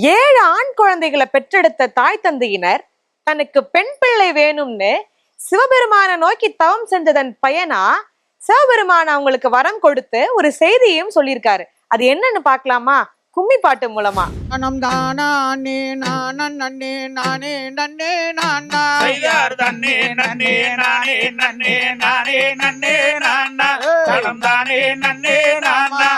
ஏழு ஆண் குழந்தைகளை பெற்றெடுத்த தாய் தந்தையினர் தனக்கு பெண் பிள்ளை வேணும்னு சிவபெருமானை நோக்கி தவம் செஞ்சதன் பயனா சிவபெருமான் அவங்களுக்கு வரம் கொடுத்து ஒரு செய்தியையும் சொல்லியிருக்காரு. அது என்னன்னு பார்க்கலாமா? கும்மி பாட்டு மூலமா. நம் தானா அண்ணே நான் நன்னே நானே நன்னே நான். செய்தார் தன்னே நன்னே நானே நன்னே நானே நன்னே நானா. தனம் தானே நன்னே நானா. தனம்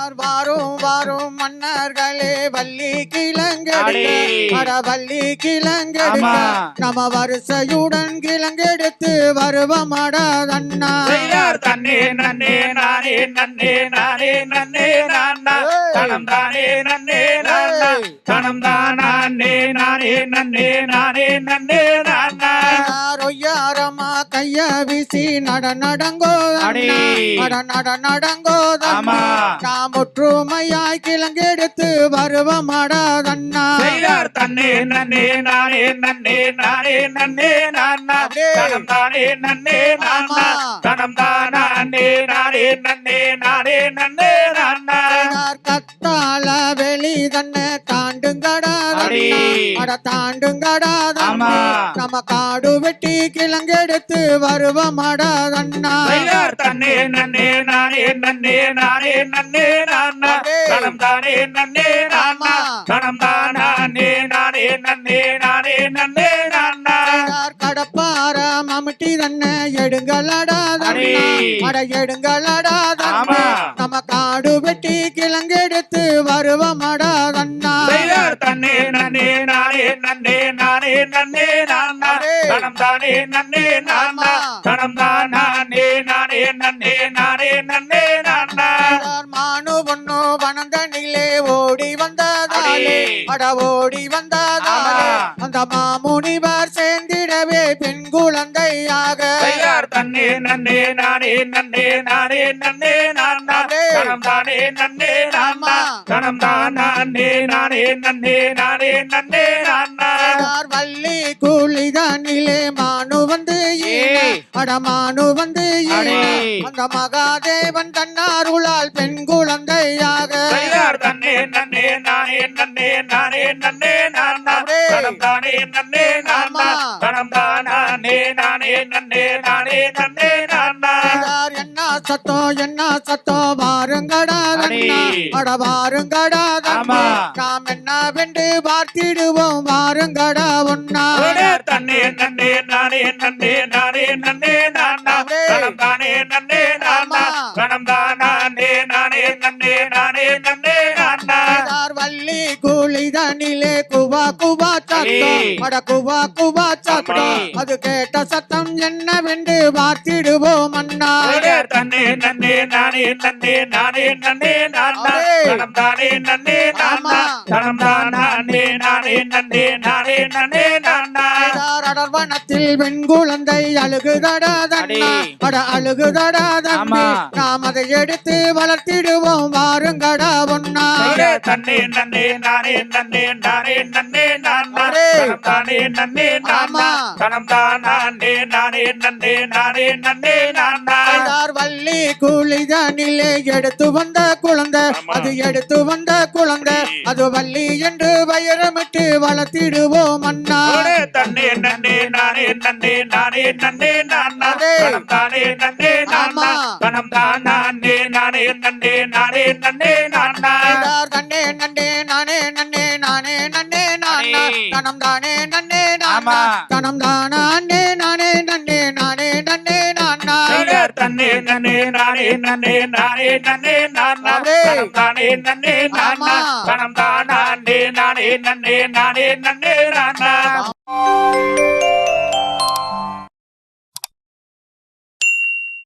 வாரும் மன்னர்களே வள்ளி கிழங்கெடுக்க. அடே. வள்ளி கிழங்கெடுக்க. ஆமா. நம்ம வரிசையுடன் கிழங்கெடுத்து வருவமாடா செய்தார் தன்னே நன்னே நானே நன்னே நானே நன்னே நானா தனம் தானே நன்னே நானா தனம் தானே நானே நன்னே நானே நன்னே நானா ரொய்யாரமா கைய வீசி நட நடங்கோ. நட நட நடங்கோ. நாம் ஒற்றுமையாய் கிழங்கெடுத்து வருவமாடா அண்ணா செய்தார் தன்னே நன்னே நானே நன்னே நானே நன்னே நானா தனம் தானே நன்னே நானா தனம் தானே நானே நன்னே நானே நன்னே நானா கத்தால வெளி தன்னை தாண்டுங்கடா அடே. தாண்டுங்கடா. நம்ம காடு வெட்டி கிழங்கெடுத்து வருவமாடா தன்னே நன்னே நானே நன்னே நானே நன்னே நானா தனம் தானே நன்னே நானா தனம் தானே? நானே நன்னே நானே நன்னே நானா கடப்பார மம்முட்டி தன்னை எடுங்களடா அடே. ஆமா. நம்ம காடு வெட்டி கிழங்கெடுத்து வருவமாடா செய்தார் தன்னே நன்னே நானே நன்னே நானே நன்னே நானா தனம் தானே நன்னே நானா தனம் தானே? நானே நன்னே நானே நன்னே நானா ஓடி வந்ததாலே அடே. ஓடி வந்ததாலே. அந்த மாமுனிவர் சேர்ந்திடவே பெண் குழந்தையாக தன்னே நன்னே நானே நன்னே நானே நன்னே நானா. தனம் தானே நன்னே நானா. தனம் தானே நானே நன்னே நானே நன்னே நானா வள்ளி கூலிதனிலே மானு வந்து ஈன. ஏய். அட மானு வந்து. அடே. அந்த மகாதேவன் தன்னாருளால் பெண் குழந்தையாக தன்னே நன்னே நானே நன்னே நானே நன்னே நானா. தனம் தானே நன்னே நானா. தனம் தானே நானே நன்னே நானே நன்னே நானா என்ன சத்தம் என்ன சத்தம் வாருங்கடா அடே. நாம் என்ன வென்று பார்த்திடுவோம் வாருங்கடா ஒன்னா தன்னே நன்னே நானே நன்னே நானே நன்னே கூலிதனிலே குவா குவா சத்தம். அட குவா குவா சத்தம். அது கேட்ட சத்தம் என்னவென்று பார்த்திடுவோம் அண்ணா தன்னே நன்னே நானே நன்னே நானே நன்னே நானா. தனம் தானே நன்னே நானா. தனம் தானே நானே நன்னே நானே நன்னே நானா அடர்வனத்தில் பெண் குழந்தை அழுகுதடா தண்ணா. அடே. அழுகுதடா. நாம் அதை எடுத்து வளர்த்திடுவோம். வாருங்கடா ஒன்னா தன்னே நன்னே நானே நன்னே நானே நன்னே நானா தானே. நன்னே நானா. தனம் தானே நானே நன்னே நானே நன்னே நானா வள்ளி கூலிதனிலே எடுத்து வந்த குழந்தை. அது எடுத்து வந்த குழந்தை. அது வள்ளி என்று வயரமிட்டு வளர்த்திடுவோம் அண்ணா. தன்னே நன்னே நானே நன்னே நானே நன்னே நானா. தானே நன்னே நானா. தனம் தானே நானே நன்னே நானே நன்னே நானா. தன்னே நன்னே நானே நன்னே நானே நன்னே நானா. தனம் தானே நன்னே நானா. ஆமா. தனம் தானே நானா தன்னே நன்னே நானே நன்னே நானே நன்னே நானா. தனம் தானே நன்னே நானா. தனம் தானே நானே நன்னே நானே நன்னே நானா